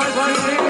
Vai, vai.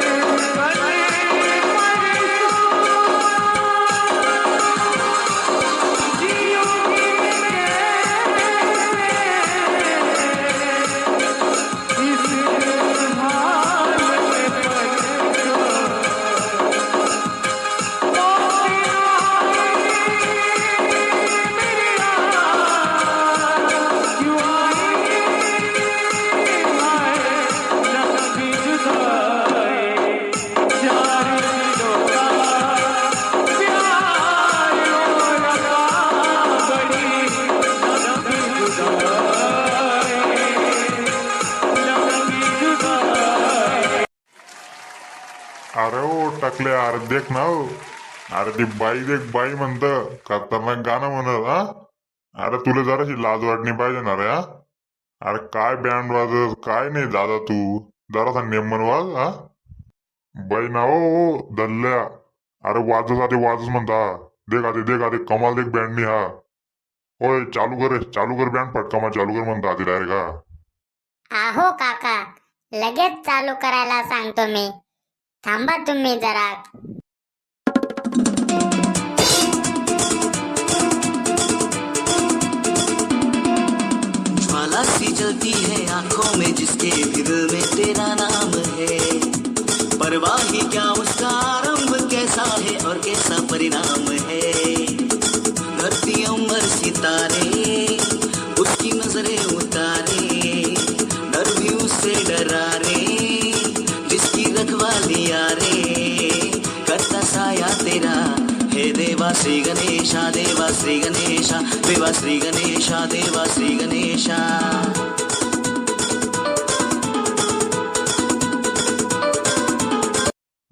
टाकले अरे देख ना हो. अरे ती बाई देख बाई म्हणत खतरनाक गाणं म्हणत हा. अरे तुला जराशी लाज वाटणी पाहिजे ना रे हा. अरे काय बँड वाजत काय नाही दादा तू. जरासा नेमन वाज हा. बाई ना हो हो, दल्ल्या अरे वाजत आधी वाजच म्हणता. देख आधी देख आधी कमाल देख बँडनी हा. होय चालू कर चालू कर बँड फटकामा चालू कर म्हणता आधी डायरेक्ट हा. आहो काका लगेच चालू करायला सांगतो मी. थांबा तुम्ही जरा. ज्वाला सी जलती है आँखों में, जिसके दिल में तेरा नाम है। परवाह ही क्या उसका आरंभ कैसा है और कैसा परिणाम है? श्री गणेशा देवा श्री गणेशा देवा श्री गणेशा देवा श्री गणेशा.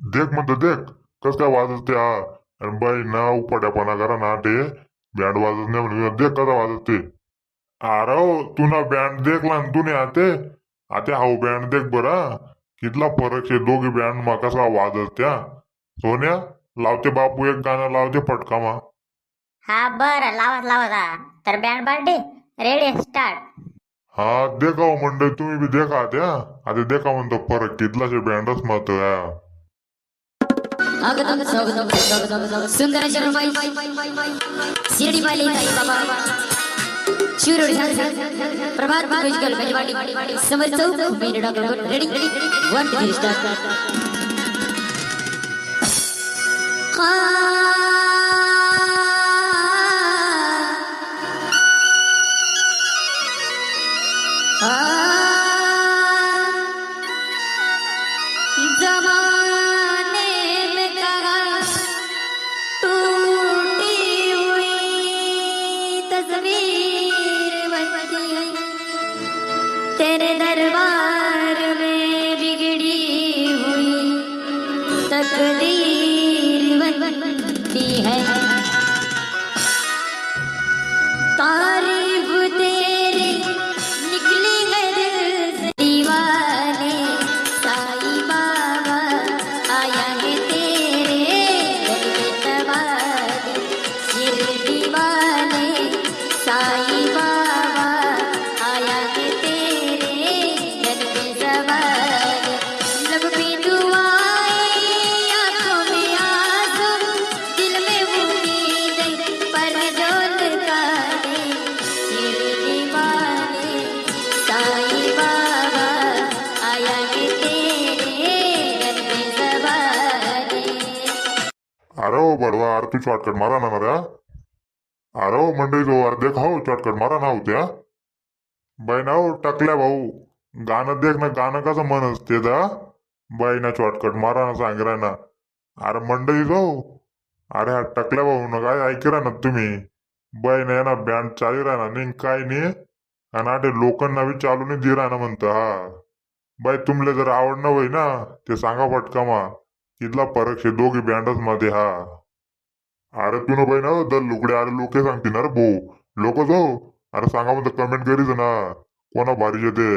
देख म्हणतो देख कस काय वाजत त्या? हा आणि बाई ना उपाट्यापणा करा ना ते बँड वाजत नाही म्हणजे देख कसा वाजत ते. अरे हो, तू ना बँड देखला ना तू नाही आते हाऊ बँड देख बरा. कितला फरक आहे दोघी बँड मा कसा वाजत त्या. सोन्या? लावते बापू एक गाणं लावते फटकामा हा बर लावत लावत हा तर बँड पार्टी रेडी स्टार्ट. हा देखा हो मंडळी तुम्ही बी देखा त्या आता देखा म्हणतो फरक कितलाशे बँडच मत स्वागतम स्वागतम स्वागतम स्वागतम सुंदर शर्माई शिर्डी वाले ताई बाबा शिरोडी झाले प्रभात म्युझिकल मेजवानी समर चौक main doctor ready one two start آه अरे हो बडवा अरे तू शॉर्टकट मारा ना रे अरे हो मंडळी जो अरे देख हो शॉर्टकट मारा ना होत्या बाई ना हो टाकल्या भाऊ. गाणं देख ना गाणं कसं मन असते दा? बाई ना शॉर्टकट मारा ना सांग ना. अरे मंडळी जाऊ अरे हा टाकल्या भाऊ ना काय ऐक ना तुम्ही. बाई ना ना बँड चालू राहणार नाही काय नाही. आणि आटे लोकांना बी चालू नाही दे राहणार म्हणतं हा. बाई तुमले जर आवडणं होई ना ते सांगा पटकामा इथला फरक हे दोघी बँडच मध्ये हा. अरे तू ना बाई ना दर लुकडे अरे लोक सांगतील ना रे भाऊ. लोक जाऊ अरे सांगा म्हणतो कमेंट करीच ना. कोणा भारी येते?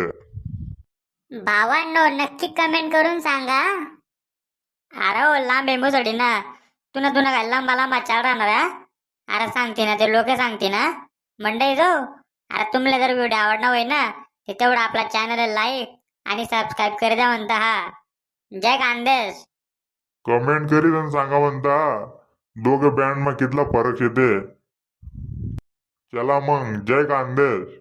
भावांनो नक्की कमेंट करून सांगा. अरे ओ लांब एंबूसाठी ना. तुला तुला काय लांबा लांबा चार राहणार हा? अरे सांगते ना ते लोक सांगते ना. मंडई जाऊ अरे तुम्हाला जर व्हिडिओ आवडला होय ना ते तेवढं आपला चॅनल लाईक आणि सबस्क्राईब करी द्या म्हणता हा. जय खानदेश कमेंट करीत आणि सांगा म्हणता. दोघं बँड मग कितला फरक येते? चला मग जय कांदेश.